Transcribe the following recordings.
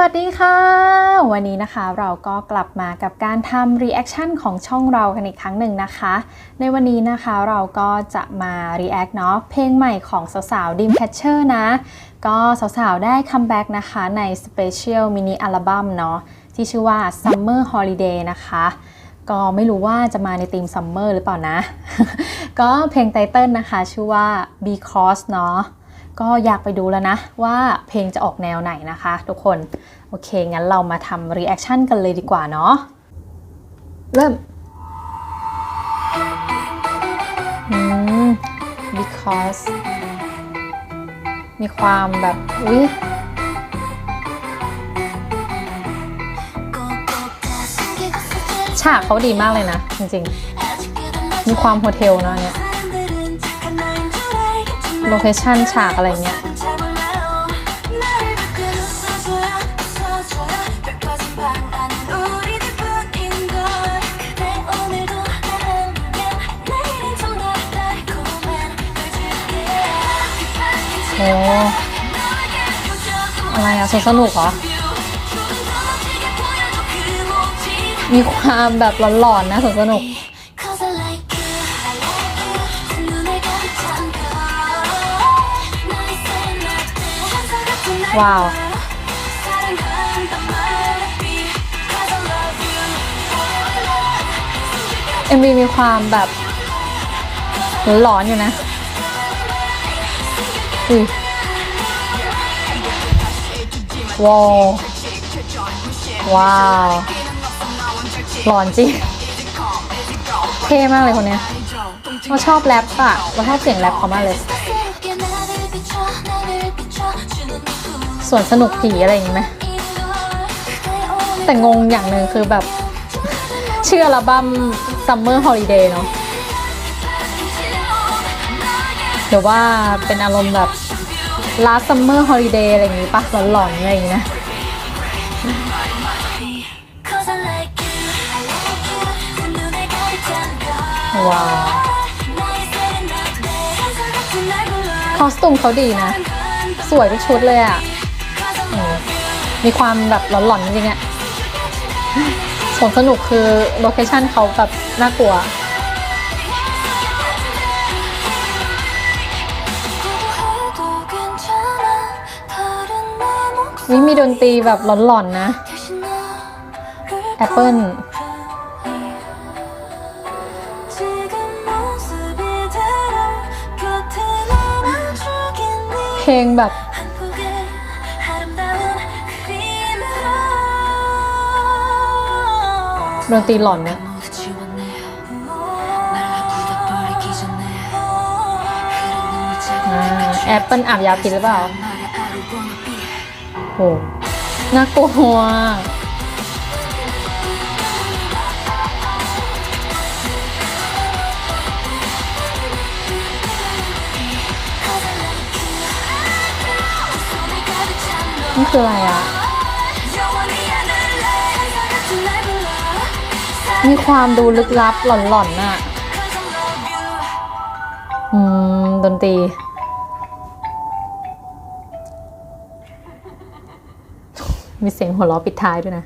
วัสดีค่ะ วันนี้นะคะเราก็กลับมากับการทำ reaction ของช่องเรากันอีกครั้งหนึ่งนะคะ ในวันนี้นะคะเราก็จะมา react เนาะเพลงใหม่ของสาวๆ Dream Catcher นะ ก็สาวๆได้คัมแบ็กนะคะใน Special Mini Album เนาะที่ชื่อว่า Summer Holiday นะคะ ก็ไม่รู้ว่าจะมาในธีม Summer หรือเปล่านะ ก็เพลงไตเติลนะคะชื่อว่า Because เนาะ ก็อยากไปดูแล้วนะว่าเพลงจะออกแนวไหนนะคะทุกคน โอเค งั้นเรามาทำรีแอคชั่นกันเลยดีกว่าเนาะเริ่มอืม because มีความแบบอุ๊ยฉากเขาดีมากเลยนะ จริงๆ มีความโฮเทลเนอะอันเนี่ย โลเคชั่นฉากอะไรเงี้ยโอ้อะไรอะสนุกเหรอ มีความแบบหลอนๆนะสนุก ว้าว MV มีความแบบหลอนอยู่นะอุ้ยว้าวว้าวหลอนจริงเท่มากเลยคนเนี้ยเราชอบแรปอะเราชอบเสียงแรปเขามากเลย สวนสนุกผีอะไรอย่างงี้ไหมแต่งงอย่างหนึ่งคือแบบ เชื่ออัลบั้ม Summer Holiday เนาะเดี๋ยวว่าเป็นอารมณ์แบบ last summer holiday อะไรอย่างงี้ปะหลอนๆอะไรอย่างงี้นะว้าวคอสตูมเขาดีนะ สวยทุกชุดเลยอะ่ะ มีความแบบหลอนๆจริงๆอะสวนสนุกคือโลเคชั่นเขาแบบน่ากลัววิมีดนตรีแบบหลอนๆนะแอปเปิลเพลงแบบ ดนตรีหลอนเนี่ยแอปเปิลอาบยาพิษหรือเปล่าโหน่ากลัวนี่คืออะไรอะ มีความดูลึกลับหลอนๆน่ะ อืม ดนตรี มีเสียงหัวเราะปิดท้ายด้วยนะ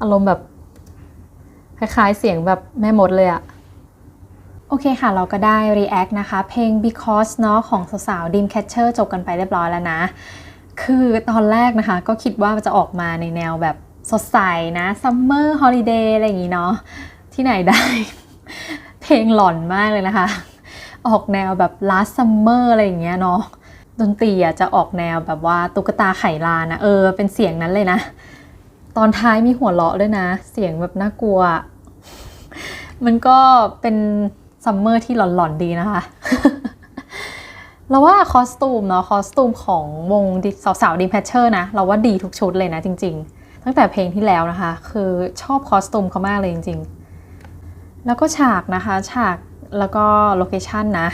อารมณ์แบบ คล้ายๆ เสียงแบบแม่มดเลยอะโอเคค่ะ เราก็ได้ react นะคะ เพลง because เนาะของสาวๆ Dream Catcher จบกันไปเรียบร้อยแล้วนะ คือตอนแรกนะคะ ก็คิดว่าจะออกมาในแนวแบบ สดใสนะ Summer Holiday อะไรอย่างงี้เนาะที่ไหนได้ เพลงหลอนมากเลยนะคะ ออกแนวแบบ last summer อะไรอย่างเงี้ยเนาะดนตรีอะจะออกแนวแบบว่าตุ๊กตาไขลานนะเออ เป็นเสียงนั้นเลยนะ ตอนท้ายมีหัวเราะด้วยนะ เสียงแบบน่ากลัว มันก็เป็นซัมเมอร์ที่หลอนๆดีนะคะเราว่าคอสตูมเนาะคอสตูมของวงสาวๆดีแพชเชอร์นะ เราว่าดีทุกชุดเลยนะจริง ๆ ตั้งแต่เพลงที่แล้วนะคะ คือชอบคอสตูมเขามากเลยจริงๆ แล้วก็ฉากนะคะ ฉากแล้วก็โลเคชันนะ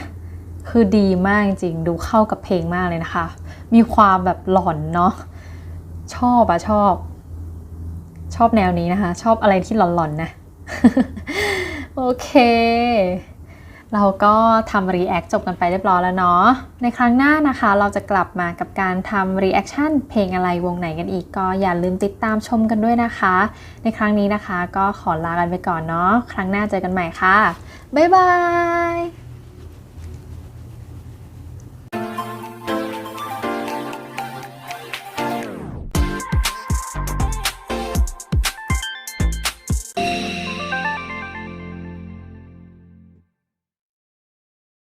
คือดีมากจริงดูเข้ากับเพลงมากเลยนะคะ มีความแบบหลอนเนาะชอบอะชอบ ชอบแนวนี้นะคะ ชอบอะไรที่หลอนๆนะ โอเค เราก็ทำรีแอคจบกันไปเรียบร้อยแล้วเนาะ ในครั้งหน้านะคะ เราจะกลับมากับการทำรีแอคชั่นเพลงอะไรวงไหนกันอีก ก็อย่าลืมติดตามชมกันด้วยนะคะ ในครั้งนี้นะคะก็ขอลากันไปก่อนเนาะ ครั้งหน้าเจอกันใหม่ค่ะ บ๊ายบาย